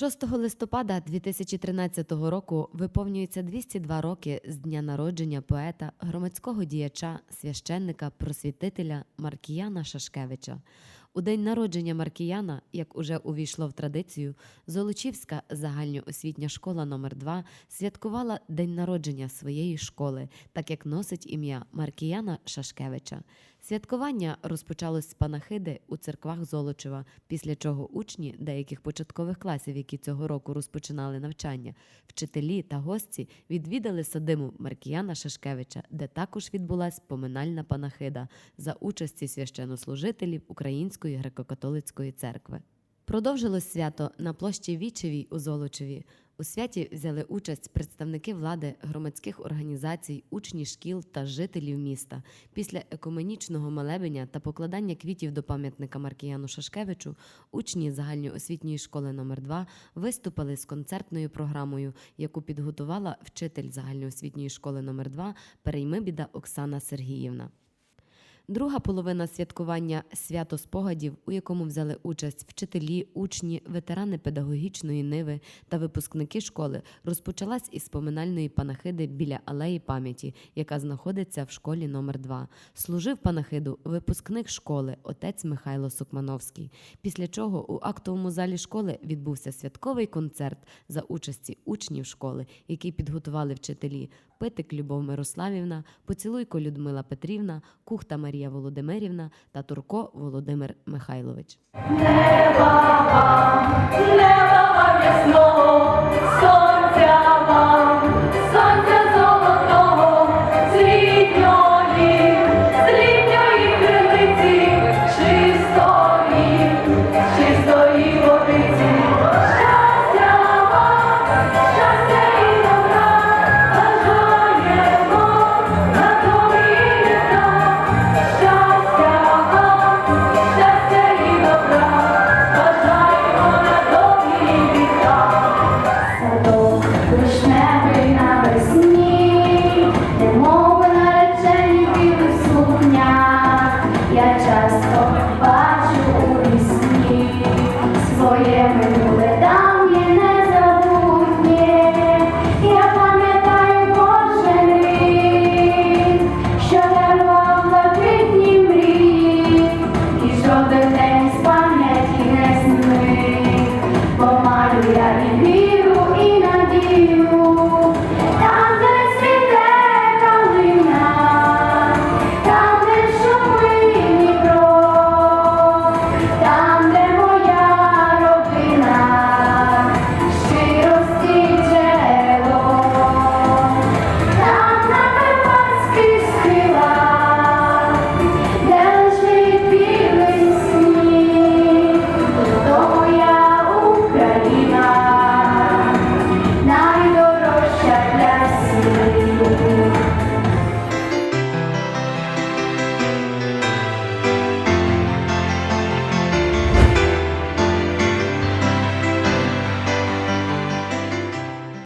6 листопада 2013 року виповнюється 202 роки з дня народження поета, громадського діяча, священника, просвітителя Маркіяна Шашкевича. У день народження Маркіяна, як уже увійшло в традицію, Золочівська загальноосвітня школа номер 2 святкувала день народження своєї школи, так як носить ім'я Маркіяна Шашкевича. Святкування розпочалось з панахиди у церквах Золочева, після чого учні деяких початкових класів, які цього року розпочинали навчання, вчителі та гості відвідали садиму Маркіяна Шашкевича, де також відбулась поминальна панахида за участі священнослужителів Української греко-католицької церкви. Продовжилось свято на площі Вічевій у Золочеві. У святі взяли участь представники влади, громадських організацій, учні шкіл та жителів міста. Після екуменічного молебення та покладання квітів до пам'ятника Маркіяну Шашкевичу учні загальноосвітньої школи номер 2 виступили з концертною програмою, яку підготувала вчитель загальноосвітньої школи номер 2 Переймибіда Оксана Сергіївна. Друга половина святкування свято спогадів, у якому взяли участь вчителі, учні, ветерани педагогічної ниви та випускники школи, розпочалась із поминальної панахиди біля алеї пам'яті, яка знаходиться в школі номер 2 Служив панахиду випускник школи, отець Михайло Сукмановський. Після чого у актовому залі школи відбувся святковий концерт за участі учнів школи, який підготували вчителі Питик Любов Мирославівна, Поцілуйко Людмила Петрівна, Кухта Марія Марія Володимирівна та Турко Володимир Михайлович. не вам, неба вам ясного,